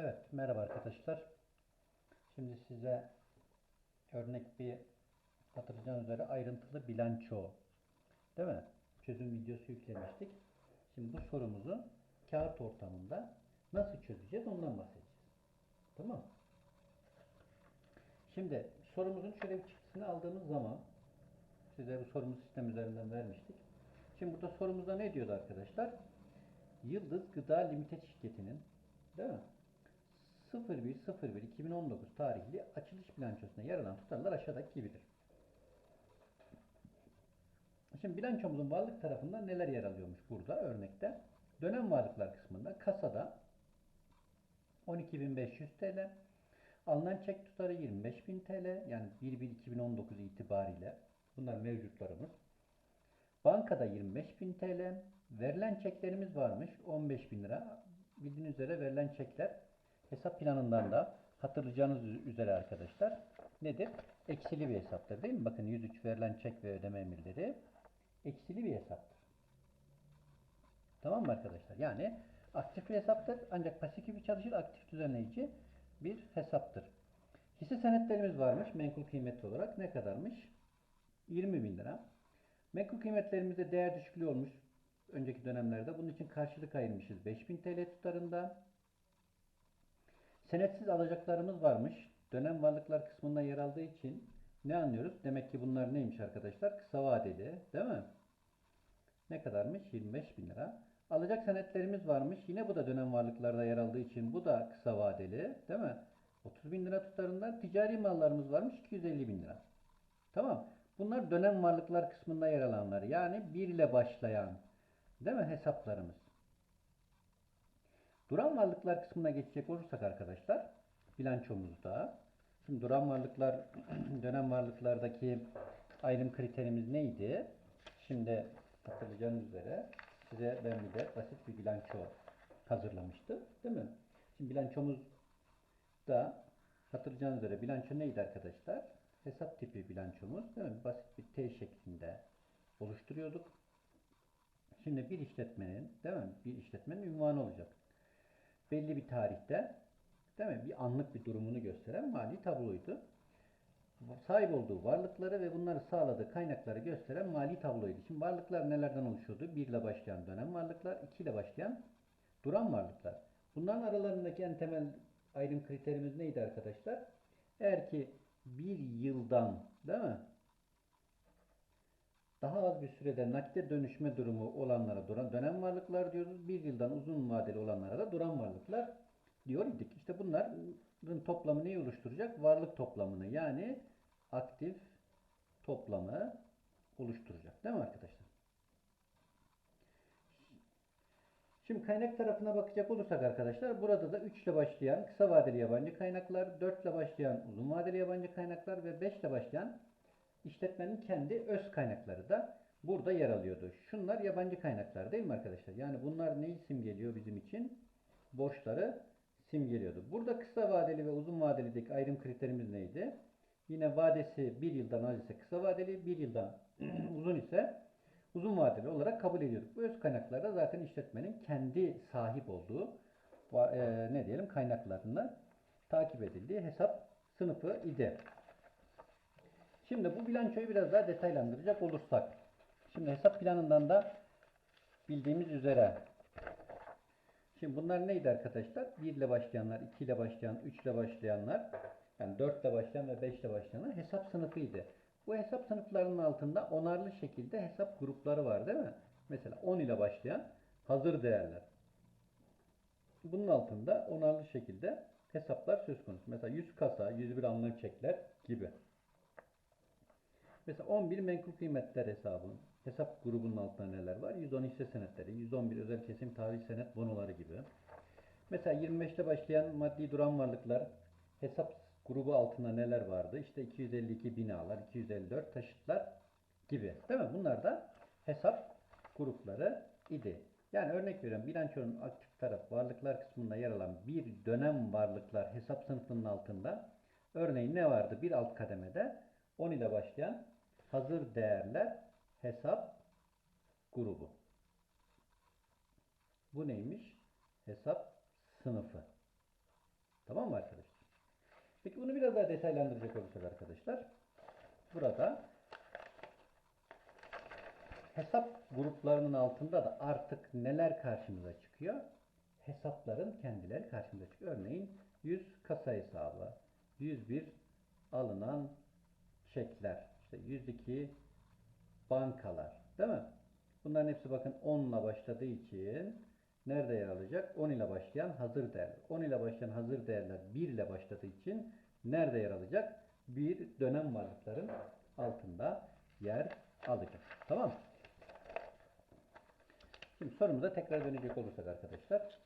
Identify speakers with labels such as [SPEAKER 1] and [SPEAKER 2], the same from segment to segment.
[SPEAKER 1] Evet, merhaba arkadaşlar. Şimdi size örnek bir hatırlayacağınız üzere ayrıntılı bilanço değil mi? Çözüm videosu yüklemiştik. Şimdi bu sorumuzu kağıt ortamında nasıl çözeceğiz ondan bahsedeceğiz. Tamam Şimdi sorumuzun şöyle bir çıktısını aldığımız zaman size bu sorumuz sistem üzerinden vermiştik. Şimdi burada sorumuzda ne diyordu arkadaşlar? Yıldız Gıda Limited şirketinin değil mi? 01.01.2019 tarihli açılış bilançosuna yer alan tutarlar aşağıdaki gibidir. Şimdi bilançomuzun varlık tarafında neler yer alıyormuş burada örnekte? Dönem varlıklar kısmında kasada 12.500 TL, alınan çek tutarı 25.000 TL yani 1.1.2019 itibariyle bunlar mevcutlarımız. Bankada 25.000 TL, verilen çeklerimiz varmış 15.000 lira. Bildiğiniz üzere verilen çekler hesap planından da hatırlayacağınız üzere arkadaşlar nedir? Eksili bir hesaptır değil mi? Bakın 103 verilen çek ve ödeme emirleri eksili bir hesaptır. Tamam mı arkadaşlar? Yani aktif bir hesaptır ancak pasif gibi çalışır aktif düzenleyici bir hesaptır. Hisse senetlerimiz varmış menkul kıymetli olarak ne kadarmış? 20 bin lira. Menkul kıymetlerimizde değer düşüklüğü olmuş önceki dönemlerde. Bunun için karşılık ayırmışız 5000 TL tutarında. Senetsiz alacaklarımız varmış. Dönem varlıklar kısmında yer aldığı için ne anlıyoruz? Demek ki bunlar neymiş arkadaşlar? Kısa vadeli değil mi? Ne kadarmış? 25 bin lira. Alacak senetlerimiz varmış. Yine bu da dönem varlıklarda yer aldığı için bu da kısa vadeli değil mi? 30 bin lira tutarında ticari mallarımız varmış 250 bin lira. Tamam. Bunlar dönem varlıklar kısmında yer alanlar. Yani 1 ile başlayan değil mi hesaplarımız. Duran varlıklar kısmına geçecek olursak arkadaşlar bilançomuzda şimdi duran varlıklar dönem varlıklardaki ayrım kriterimiz neydi? Şimdi hatırlayacağınız üzere size ben bir de basit bir bilanço hazırlamıştım. Değil mi? Şimdi bilançomuzda hatırlayacağınız üzere bilanço neydi arkadaşlar? Hesap tipi bilançomuz değil mi? Basit bir T şeklinde oluşturuyorduk. Şimdi bir işletmenin değil mi? Bir işletmenin ünvanı olacak belli bir tarihte değil mi? Bir anlık bir durumunu gösteren mali tabloydu. Sahip olduğu varlıkları ve bunları sağladığı kaynakları gösteren mali tabloydu. Şimdi varlıklar nelerden oluşuyordu? 1 ile başlayan dönem varlıklar, 2 ile başlayan duran varlıklar. Bunların aralarındaki en temel ayrım kriterimiz neydi arkadaşlar? Eğer ki bir yıldan değil mi? Daha az bir sürede nakite dönüşme durumu olanlara duran dönem varlıklar diyoruz. Bir yıldan uzun vadeli olanlara da duran varlıklar diyor idik. İşte bunların toplamı neyi oluşturacak? Varlık toplamını yani aktif toplamı oluşturacak. Değil mi arkadaşlar? Şimdi kaynak tarafına bakacak olursak arkadaşlar burada da 3 ile başlayan kısa vadeli yabancı kaynaklar, 4 ile başlayan uzun vadeli yabancı kaynaklar ve 5 ile başlayan işletmenin kendi öz kaynakları da burada yer alıyordu. Şunlar yabancı kaynaklar değil mi arkadaşlar? Yani bunlar neyi simgeliyor bizim için? Borçları simgeliyordu. Burada kısa vadeli ve uzun vadelideki ayrım kriterimiz neydi? Yine vadesi bir yıldan az ise kısa vadeli, bir yıldan uzun ise uzun vadeli olarak kabul ediyorduk. Bu öz kaynaklarda zaten işletmenin kendi sahip olduğu e, ne diyelim kaynaklarını takip edildiği hesap sınıfı idi. Şimdi bu bilançoyu biraz daha detaylandıracak olursak. Şimdi hesap planından da bildiğimiz üzere Şimdi bunlar neydi arkadaşlar? 1 ile başlayanlar, 2 ile başlayan, 3 ile başlayanlar, yani 4 ile başlayan ve 5 ile başlayanlar hesap sınıfıydı. Bu hesap sınıflarının altında onarlı şekilde hesap grupları var değil mi? Mesela 10 ile başlayan hazır değerler. Bunun altında onarlı şekilde hesaplar söz konusu. Mesela 100 kasa, 101 anlam çekler gibi. Mesela 11 menkul kıymetler hesabı. Hesap grubunun altında neler var? 110 hisse senetleri, 111 özel kesim tarih senet bonoları gibi. Mesela 25'te başlayan maddi duran varlıklar hesap grubu altında neler vardı? İşte 252 binalar, 254 taşıtlar gibi. Değil mi? Bunlar da hesap grupları idi. Yani örnek veriyorum bilançonun aktif taraf varlıklar kısmında yer alan bir dönem varlıklar hesap sınıfının altında örneğin ne vardı? Bir alt kademede 10 ile başlayan hazır değerler hesap grubu. Bu neymiş? Hesap sınıfı. Tamam mı arkadaşlar? Peki bunu biraz daha detaylandıracak olursak arkadaşlar. Burada hesap gruplarının altında da artık neler karşımıza çıkıyor? Hesapların kendileri karşımıza çıkıyor. Örneğin 100 kasa hesabı, 101 alınan çekler, işte 102 bankalar, değil mi? Bunların hepsi bakın 10 ile başladığı için nerede yer alacak? 10 ile başlayan hazır değerler. 10 ile başlayan hazır değerler 1 ile başladığı için nerede yer alacak? Bir dönem varlıkların altında yer alacak. Tamam mı? Şimdi sorumuza tekrar dönecek olursak arkadaşlar.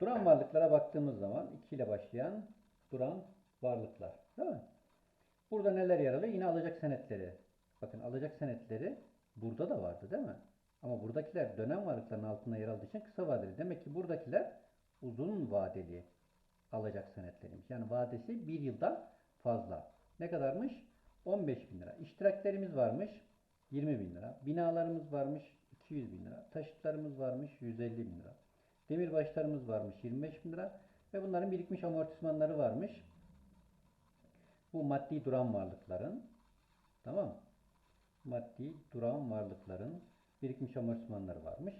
[SPEAKER 1] Duran varlıklara baktığımız zaman 2 ile başlayan duran varlıklar. Değil mi? Burada neler yer alıyor? Yine alacak senetleri. Bakın alacak senetleri burada da vardı değil mi? Ama buradakiler dönem varlıkların altında yer aldığı için kısa vadeli. Demek ki buradakiler uzun vadeli alacak senetleriymiş. Yani vadesi bir yıldan fazla. Ne kadarmış? 15 bin lira. İştiraklerimiz varmış 20 bin lira. Binalarımız varmış 200 bin lira. Taşıtlarımız varmış 150 bin lira. Demirbaşlarımız varmış 25 bin lira. Ve bunların birikmiş amortismanları varmış. Bu maddi duran varlıkların tamam mı? Maddi duran varlıkların birikmiş amortismanları varmış.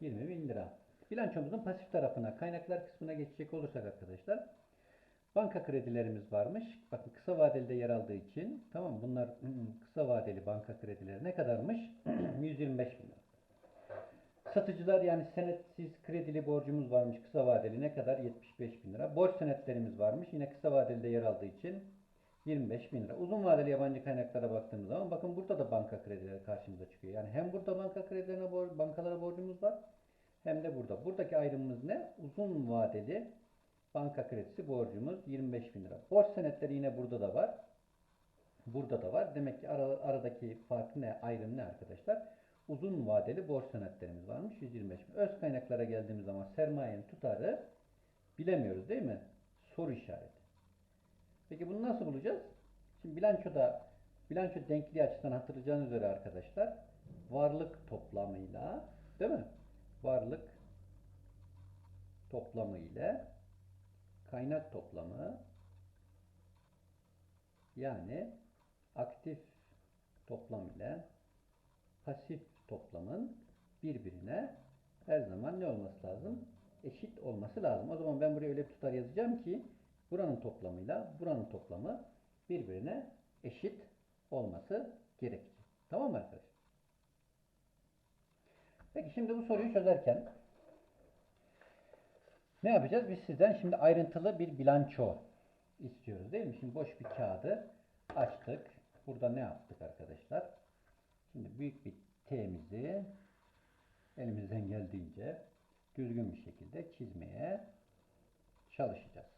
[SPEAKER 1] 20 bin lira. Bilançomuzun pasif tarafına, kaynaklar kısmına geçecek olursak arkadaşlar. Banka kredilerimiz varmış. Bakın kısa vadeli de yer aldığı için tamam bunlar kısa vadeli banka kredileri ne kadarmış? 125 bin lira. Satıcılar yani senetsiz kredili borcumuz varmış kısa vadeli ne kadar? 75 bin lira. Borç senetlerimiz varmış yine kısa vadeli de yer aldığı için 25 bin lira. Uzun vadeli yabancı kaynaklara baktığımız zaman bakın burada da banka kredileri karşımıza çıkıyor. Yani hem burada banka kredilerine bankalara borcumuz var hem de burada. Buradaki ayrımımız ne? Uzun vadeli banka kredisi borcumuz 25 bin lira. Borç senetleri yine burada da var. Burada da var. Demek ki ara- aradaki fark ne? Ayrım ne arkadaşlar? Uzun vadeli borç senetlerimiz varmış 125 bin. Öz kaynaklara geldiğimiz zaman sermayenin tutarı bilemiyoruz değil mi? Soru işareti. Peki bunu nasıl bulacağız? Şimdi bilançoda bilanço denkliği açısından hatırlayacağınız üzere arkadaşlar varlık toplamıyla değil mi? Varlık toplamı ile kaynak toplamı yani aktif toplam ile pasif toplamın birbirine her zaman ne olması lazım? Eşit olması lazım. O zaman ben buraya öyle bir tutar yazacağım ki buranın toplamıyla buranın toplamı birbirine eşit olması gerekecek. Tamam mı arkadaşlar? Peki şimdi bu soruyu çözerken ne yapacağız? Biz sizden şimdi ayrıntılı bir bilanço istiyoruz değil mi? Şimdi boş bir kağıdı açtık. Burada ne yaptık arkadaşlar? Şimdi büyük bir T'mizi elimizden geldiğince düzgün bir şekilde çizmeye çalışacağız.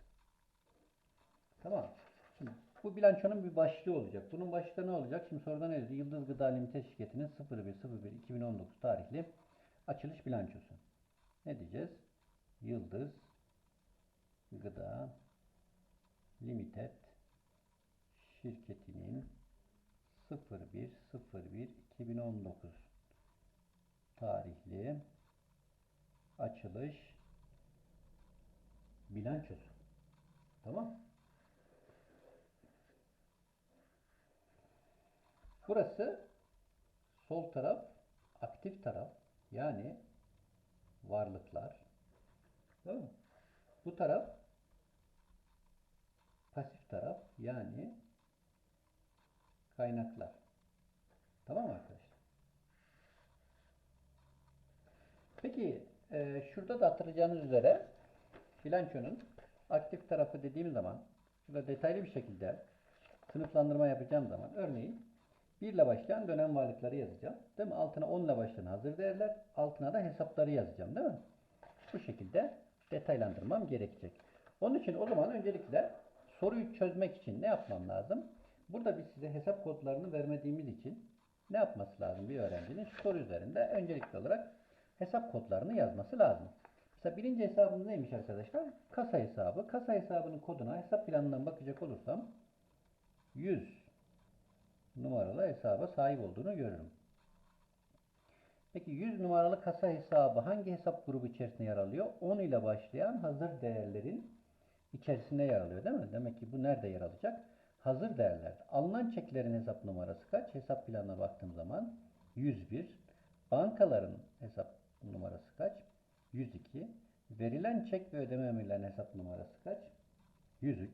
[SPEAKER 1] Tamam. Şimdi bu bilançonun bir başlığı olacak. Bunun başlığı ne olacak? Şimdi soruda ne yazıyor? Yıldız Gıda Limited şirketinin 01.01.2019 tarihli açılış bilançosu. Ne diyeceğiz? Yıldız Gıda Limited şirketinin 01.01.2019 tarihli açılış bilançosu. Tamam. Burası sol taraf aktif taraf yani varlıklar. Değil mi? Bu taraf pasif taraf yani kaynaklar. Tamam mı arkadaşlar? Peki e, şurada da hatırlayacağınız üzere bilançonun aktif tarafı dediğim zaman şurada detaylı bir şekilde sınıflandırma yapacağım zaman örneğin 1 ile başlayan dönem varlıkları yazacağım. Değil mi? Altına 10 ile başlayan hazır değerler, altına da hesapları yazacağım değil mi? Bu şekilde detaylandırmam gerekecek. Onun için o zaman öncelikle soruyu çözmek için ne yapmam lazım? Burada biz size hesap kodlarını vermediğimiz için ne yapması lazım bir öğrencinin? Şu soru üzerinde öncelikli olarak hesap kodlarını yazması lazım. Mesela birinci hesabımız neymiş arkadaşlar? Kasa hesabı. Kasa hesabının koduna hesap planından bakacak olursam 100 numaralı hesaba sahip olduğunu görürüm. Peki 100 numaralı kasa hesabı hangi hesap grubu içerisinde yer alıyor? 10 ile başlayan hazır değerlerin içerisinde yer alıyor değil mi? Demek ki bu nerede yer alacak? Hazır değerler. Alınan çeklerin hesap numarası kaç? Hesap planına baktığım zaman 101. Bankaların hesap numarası kaç? 102. Verilen çek ve ödeme emirlerinin hesap numarası kaç? 103.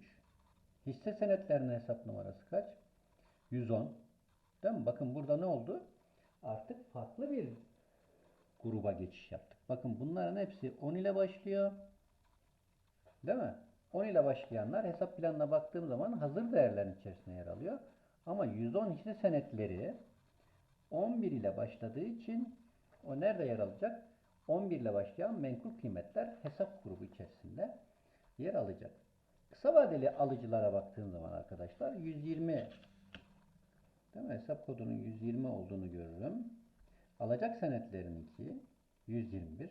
[SPEAKER 1] Hisse senetlerinin hesap numarası kaç? 110. Değil mi? Bakın burada ne oldu? Artık farklı bir gruba geçiş yaptık. Bakın bunların hepsi 10 ile başlıyor. Değil mi? 10 ile başlayanlar hesap planına baktığım zaman hazır değerlerin içerisinde yer alıyor. Ama 110 hisse senetleri 11 ile başladığı için o nerede yer alacak? 11 ile başlayan menkul kıymetler hesap grubu içerisinde yer alacak. Kısa vadeli alıcılara baktığım zaman arkadaşlar 120 değil mi? Hesap kodunun 120 olduğunu görürüm. Alacak senetlerininki 121.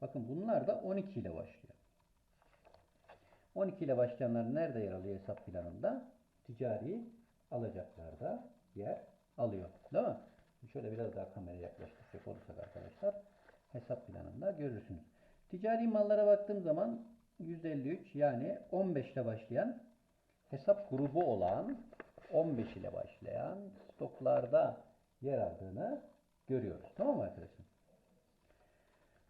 [SPEAKER 1] Bakın bunlar da 12 ile başlıyor. 12 ile başlayanlar nerede yer alıyor hesap planında? Ticari alacaklarda yer alıyor. Değil mi? Şöyle biraz daha kameraya yaklaştıracak olursak arkadaşlar hesap planında görürsünüz. Ticari mallara baktığım zaman 153 yani 15 ile başlayan hesap grubu olan 15 ile başlayan stoklarda yer aldığını görüyoruz. Tamam mı arkadaşlar?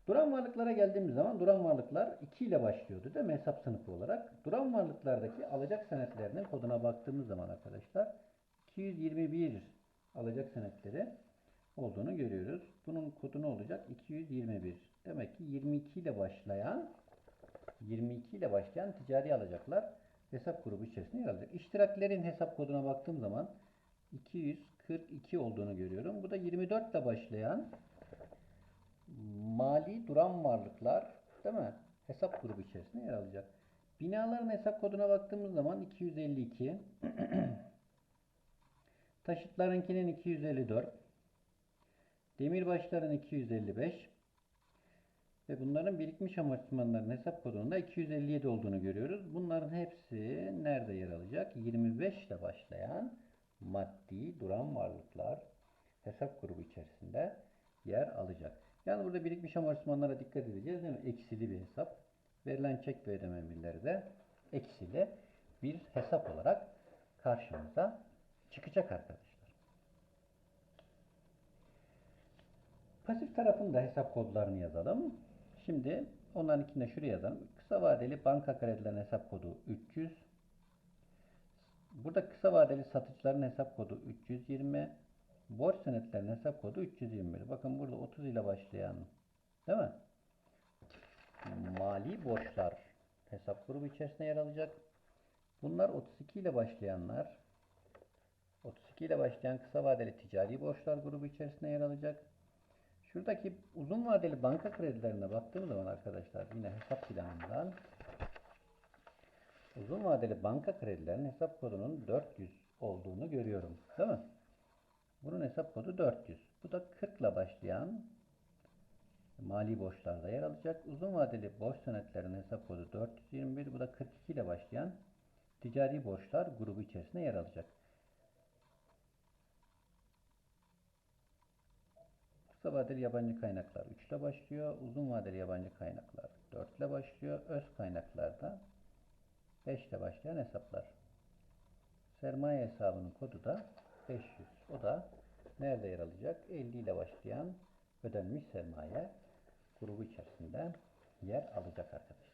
[SPEAKER 1] Duran varlıklara geldiğimiz zaman duran varlıklar 2 ile başlıyordu değil mi hesap sınıfı olarak? Duran varlıklardaki alacak senetlerinin koduna baktığımız zaman arkadaşlar 221 alacak senetleri olduğunu görüyoruz. Bunun kodu ne olacak? 221. Demek ki 22 ile başlayan 22 ile başlayan ticari alacaklar hesap grubu içerisinde yer alacak. İştiraklerin hesap koduna baktığım zaman 242 olduğunu görüyorum. Bu da 24 ile başlayan mali duran varlıklar değil mi? Hesap grubu içerisinde yer alacak. Binaların hesap koduna baktığımız zaman 252 taşıtlarınkinin 254 demirbaşların 255 ve bunların birikmiş amortismanların hesap kodunda 257 olduğunu görüyoruz. Bunların hepsi nerede yer alacak? 25 ile başlayan maddi duran varlıklar hesap grubu içerisinde yer alacak. Yani burada birikmiş amortismanlara dikkat edeceğiz değil mi? Eksili bir hesap. Verilen çek ve ödeme emirleri de eksili bir hesap olarak karşımıza çıkacak arkadaşlar. Pasif tarafında hesap kodlarını yazalım. Şimdi onların içinde şuraya yazalım. Kısa vadeli banka kredilerinin hesap kodu 300. Burada kısa vadeli satıcıların hesap kodu 320. Borç senetlerinin hesap kodu 321. Bakın burada 30 ile başlayan değil mi? Mali borçlar hesap grubu içerisinde yer alacak. Bunlar 32 ile başlayanlar 32 ile başlayan kısa vadeli ticari borçlar grubu içerisinde yer alacak. Şuradaki uzun vadeli banka kredilerine baktığım zaman arkadaşlar yine hesap planından uzun vadeli banka kredilerinin hesap kodunun 400 olduğunu görüyorum. Değil mi? Bunun hesap kodu 400. Bu da 40 ile başlayan mali borçlarda yer alacak. Uzun vadeli borç senetlerinin hesap kodu 421. Bu da 42 ile başlayan ticari borçlar grubu içerisinde yer alacak. Kısa vadeli yabancı kaynaklar 3 ile başlıyor. Uzun vadeli yabancı kaynaklar 4 ile başlıyor. Öz kaynaklarda 5 ile başlayan hesaplar. Sermaye hesabının kodu da 500. O da nerede yer alacak? 50 ile başlayan ödenmiş sermaye grubu içerisinde yer alacak arkadaşlar.